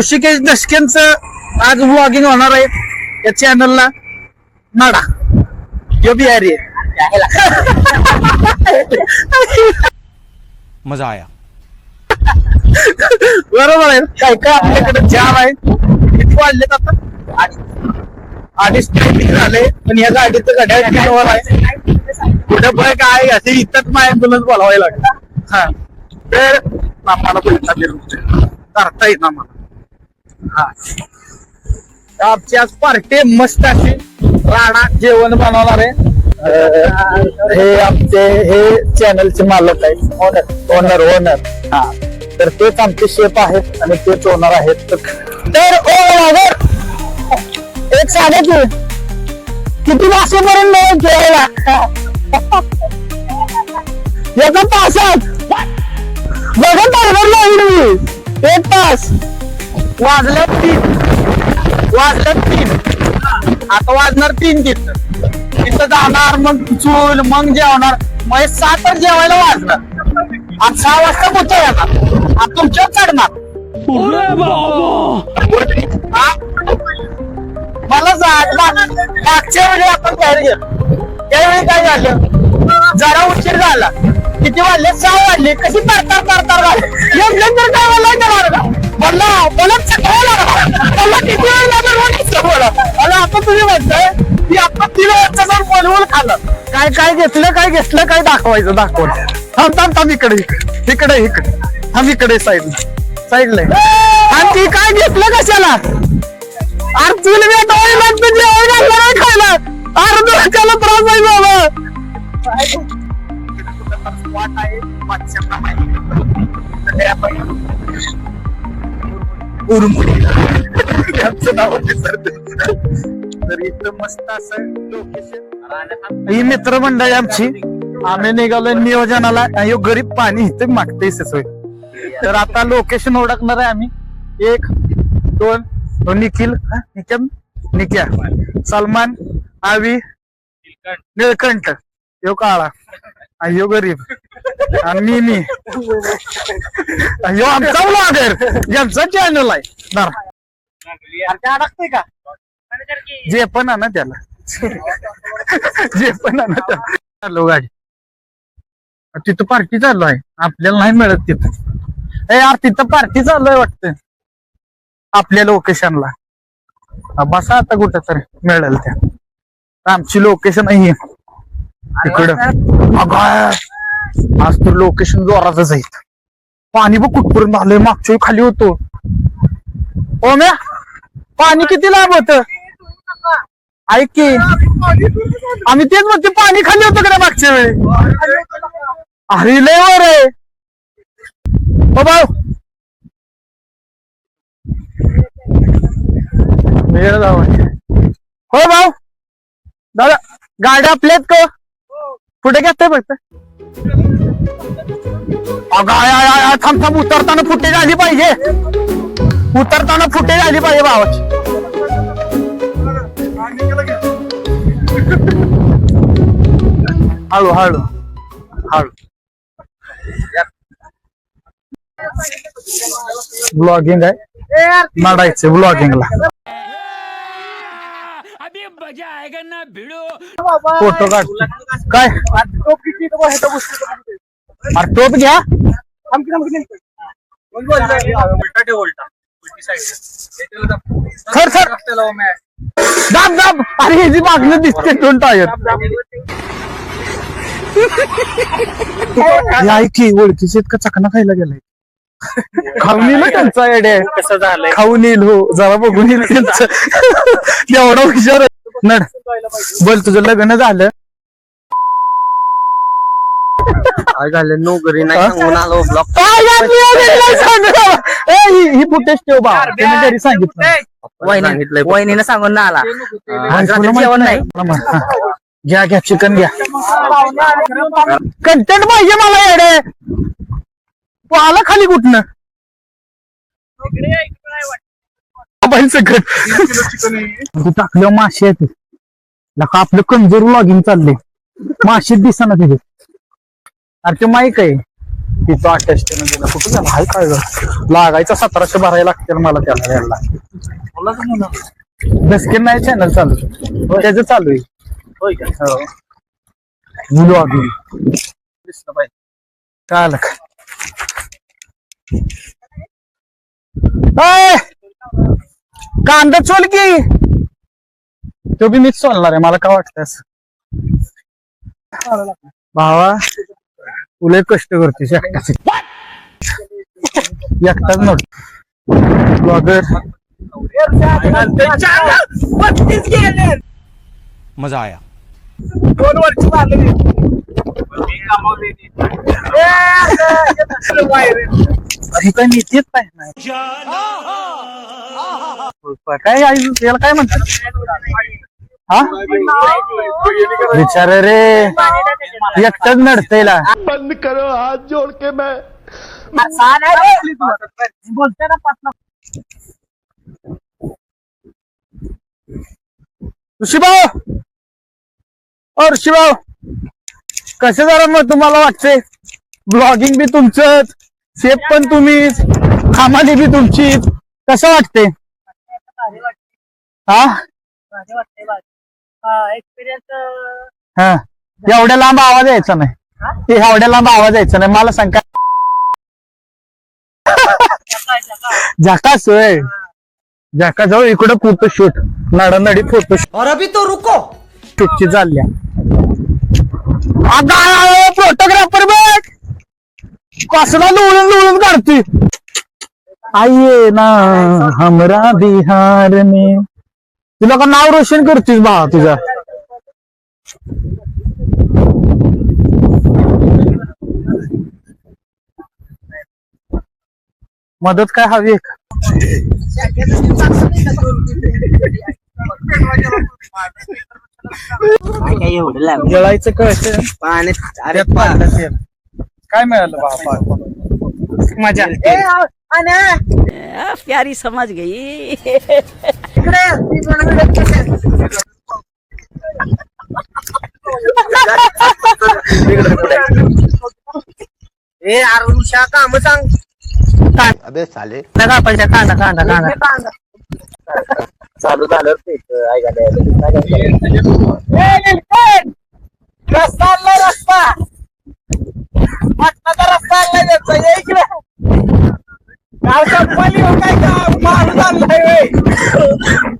ऋषिकेश दशकेंच आज व्लॉगिंग होणार आहे या चॅनलला नाडा यो बिहारी आहे मजा आया. बरोबर आहे. काय काय आपल्याकडे जाम आहे. किती वाढलेत आता. अडीच ट्रेनिंग झाले पण या गाडीचं घड्याळ किलोवर आहे? कुठे पण काय असे इथंच माझ्या ऍम्ब्युलन्स बोलावाय लागलं. हा. तर आम्हाला करता येईल आम्हाला. हा. आमची आज पार्टी मस्त अशी राणा जेवण बनवणार आहे. हे आमचे हे चॅनलचे मालक आहेत. ओनर ओनर ओनर हा. तर तेच आमचे शेफ आहेत आणि तेच ओनर आहेत. तर- ओनर एक सांगा की किती वाजेपर्यंत जेवायला? एका तासात बघा बरोबर लागली एक तास. वाजल्या तीन. वाजल्या तीन. आता वाजणार तीन तिथं. तिथं जाणार मग चूल मग जेवणार. मग सातच जेवायला वाजणार. आज सहा वाजता कुठे येणार. आज तुमच्याच चढणार? मला मागच्या वेळी आपण बाहेर गेलो. त्यावेळी काय झालं? जरा उशीर झाला. किती वाजले? सहा वाजले. कशी तरतर तरतर झाले? एवढं तर काय मला? येणार का बोला. किती वेळ लागेल म्हणून बोला. मला आता तुम्ही म्हणताय की आता तीन वाजता जर बोलवून खाल्लं काय काय घेतलं काय घेतलं काय दाखवायचं दाखवलं थांब थांब थांब इकडे इकडे इकडे इकडे. थांब इकडे साईडला साईडला आणि ती काय घेतलं कशाला? अरे तुला मी आता ओळी लागते जेवण घालणार नाही खायला. अरे तुला त्रास आहे बाबा. आमचं नाव होते सर तर इथं मस्त असं लोकेशन ही मित्रमंडळी आमची. आम्ही निघालोय नियोजनाला. ह्यो गरीब पाणी इथे मागते सोय. तर आता लोकेशन ओळखणार आहे आम्ही. एक दोन निखिल निकम निक्या सलमान आवी निळकंठ यो काळा. आणि यो गरीब. आणि मी मी. ह्यो आमचा ब्लॉगर यांचा चॅनल आहे. धरा. का? जे पण आणा त्याला. जे पण आणा त्याला. चाललो गाडी. तिथं पार्टी चालू आहे. आपल्याला नाही मिळत तिथं. ए यार तिथं पार्टी चालू आहे वाटतं. आपल्या लोकेशनला बसा आता कुठं तरी. मिळेल त्या. आमची लोकेशन आहे. तिकडं अगं, आज तर लोकेशन जोरातच आहे पाणी बघ कुठपर्यंत आलंय. मागच्या वेळी खाली होतो. ओ म्या पाणी किती लांब होत? ऐक की आम्ही तेच म्हणते पाणी खाली होतं का मागच्या वेळी? अरे लय वर आहे. भाऊ. वेळ लावायची. हो भाऊ. दादा गाड्या आपल्यात का? पुढे घेतोय फक्त थांब थांब उतरताना फुटेज आली पाहिजे. उतरताना फुटेज आली पाहिजे भावाची. हळू हळू हळू. ब्लॉगिंग आहे. माडायचं ब्लॉगिंगला मजा आएगा ना भिड़ो. फोटो काढ. काय? अरे टोप घ्या. सर सर दाब दाब. अरे ह्याची मागणं दिसते दोन टायर. की ओळखीचे इतका चकना खायला गेलाय खाऊन येईल हं त्यांचा एडे कसं झालंय? खाऊन येईल हो. जरा बघून येईल त्यांचं. एवढा हुशार. नड. बोल तुझं लग्न झालं. काय झालं? नोकरी नाही? सांगून आलो ब्लॉक काय घातली वगैरे नाही सांगू. ए, ही- ही फुटेज ठेव बा. त्याने घरी सांगितलं. सांगितलंय वहिनीनं सांगून ना आला. आज तुला रात्री माहीत जेवण नाही? नाही. मला माहीत. हा. घ्या घ्या चिकन घ्या. कंटेंट पाहिजे मला येडे तू आला खाली कुठनं? मोबाईल सगळं तू टाकलं मासे आहेत. लका आपलं कमजोर लॉगिंग चाललंय. मासे दिसना तिथे. अरे ते माईक आहे. पितो अठ्ठावीस दिला कुठं झाला? हाय काय? लागायचा सतराशे भरायला लागतील मला त्याला यायला. बिस्किट नाही चॅनल चालू. त्याचं चालू आहे. हो. मुलं अजून दिसलं पाहिजे. काय आलं का! कांदा चोल की. तो बी मीच सोलणार आहे मला काय वाटतं असं? भावा तुला कष्ट करतेस एकटाच एकटाच नोट ब्लॉगर मजा आया. अरे काय नीती येत नाही. काय आई याला काय म्हणतात? हा? विचार रे. एकटच नडतेला बंद करो हाथ जोड़ के मैं. ऋषीभाऊ! ओ ऋषीभाऊ! कसं जरा मग तुम्हाला वाटतंय? ब्लॉगिंग बी तुमचंच. शेप पण तुम्हीच. खामाली बी तुमचीच. कसं वाटते हा? एक्सपिरियन्स हा एवढ्या लांब आवाज यायचा नाही. ते एवढ्या लांब आवाज यायचा नाही. मला सांग काय झाकास होय झाका जाऊ इकडं फोटो शूट. नडनडी फोटो अभी तो रुको. शूटची चालल्या फोटोग्राफर बघ. कसला लोळून लोळून काढतोय. आइये ना हमरा बिहार में। तुला का नाव रोशन करतोय भावा तुझा? मदत काय हवी आहे का? काय? एवढं लाव गिळायचं कळतं पाण्यात अरे. काय मिळालं बाबा मजा. प्यारी समझ गई। ए आरुषा काम सांग. अबे साले. पैसा कांदा कांदा कांदा चालू झालं ते रस्ता आलाय रस्ता मटणाचा रस्ता आलाय त्याचा ये इकडे गाव संपली हो काय का माणूस आणलाय होय.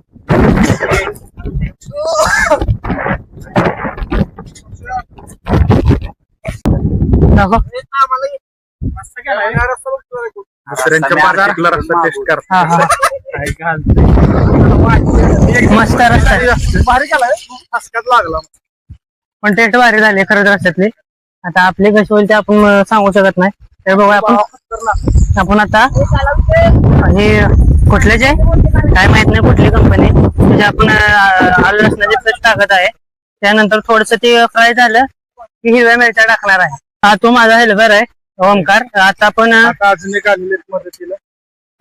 नको. दुसऱ्यांच्या मार्केटला रस्ता टेस्ट कर हा, हा. मस्त रस्ता आहे. भारी केलाय. लागला. पण टेस्ट भारी झाले खरंच रस्त्यातले. आता आपले कसे होईल ते आपण अं, सांगू शकत नाही. तर बघूया आपण. आपण आता हे कुठल्याचे काय माहीत नाही कुठली कंपनी म्हणजे आपण अं, आलं लसणाचे पेस्ट टाकत आहे. त्यानंतर थोडस ते फ्राय झालं की हिरव्या मिरच्या टाकणार आहे. हा तो माझा हेल्पर आहे ओमकार आता आपण अं, आता अजून एक आलेले आहेत मदतीला.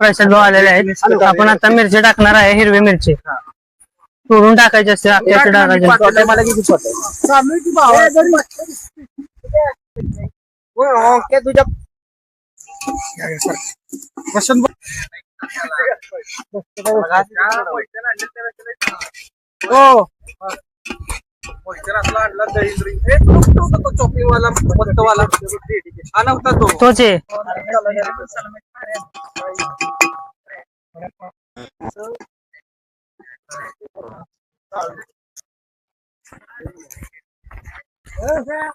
प्रसाद भाऊ आलेले आहेत. आपण आता मिरची टाकणार आहे हिरवी मिरची. तोडून टाकायची असते अख्ख्याची टाकायची. मला किती भावा. तुझ्या हो. तोच आहे काढ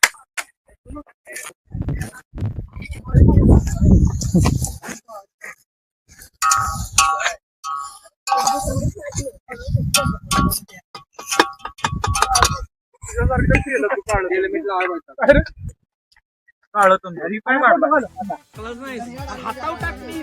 तुम्ही हातावर टाकली